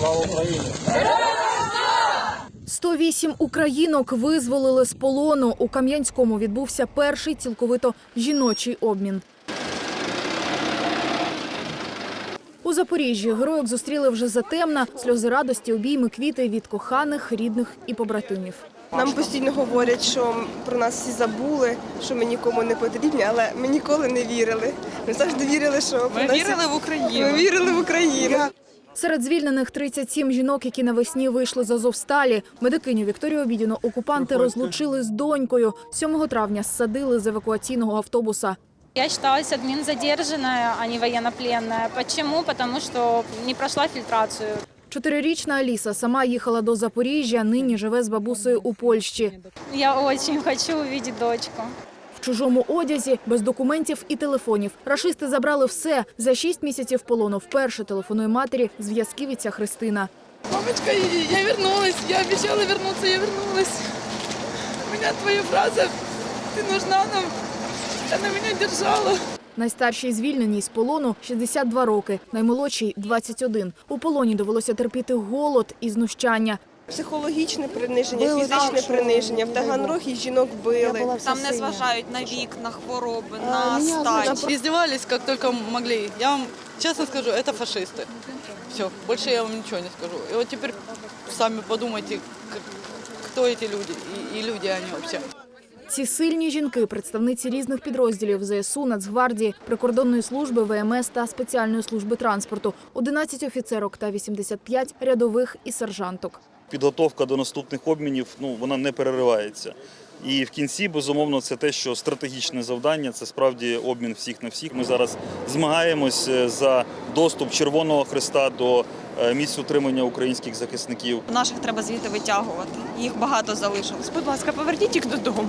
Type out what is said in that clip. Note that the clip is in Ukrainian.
Слава Україні! 108 українок визволили з полону. У Кам'янському відбувся перший цілковито жіночий обмін. У Запоріжжі героїк зустріли вже затемна. Сльози радості, обійми, квіти від коханих, рідних і побратимів. Нам постійно говорять, що про нас всі забули, що ми нікому не потрібні, але ми ніколи не вірили. Ми завжди вірили, що про Ми нас- вірили в Україну. Ми вірили в Україну. Серед звільнених 37 жінок, які навесні вийшли з Азовсталі. Медикиню Вікторію Обідіну окупанти розлучили з донькою. 7 травня ссадили з евакуаційного автобуса. Я считалась админ задержанная, а не военнопленная. Почему? Потому что не прошла фильтрацию. Чотирирічна Аліса сама їхала до Запоріжжя, нині живе з бабусею у Польщі. Я очень хочу увидеть дочку. В чужому одязі, без документів і телефонів. Рашисти забрали все. За шість місяців полону вперше телефонує матері зв'язківиця Христина. Мамочка, я вернулась. Я обещала вернуться, я вернулась. У меня твоя фраза «Ты нужна нам», она меня держала. Найстаршій звільненій з полону 62 роки, наймолодшій 21. У полоні довелося терпіти голод і знущання. Психологічне приниження, фізичне приниження. В Таганрогі жінок били. Там не зважають на вік, на хвороби, на стать. Издевались как только могли. Я вам честно скажу, это фашисты. Все, больше я вам ничего не скажу. И вот теперь сами подумайте, к- кто эти люди и, и люди они вообще. Ці сильні жінки, представниці різних підрозділів ЗСУ, Нацгвардії, прикордонної служби, ВМС та спеціальної служби транспорту, 11 офіцерок та 85 рядових і сержанток. підготовка до наступних обмінів ну вона не переривається. І в кінці, безумовно, це те, що стратегічне завдання це справді обмін всіх на всіх. Ми зараз змагаємось е, за доступ Червоного Христа до е, місць утримання українських захисників. Наших треба звідти витягувати. Їх багато залишилось. Будь ласка, поверніть їх додому.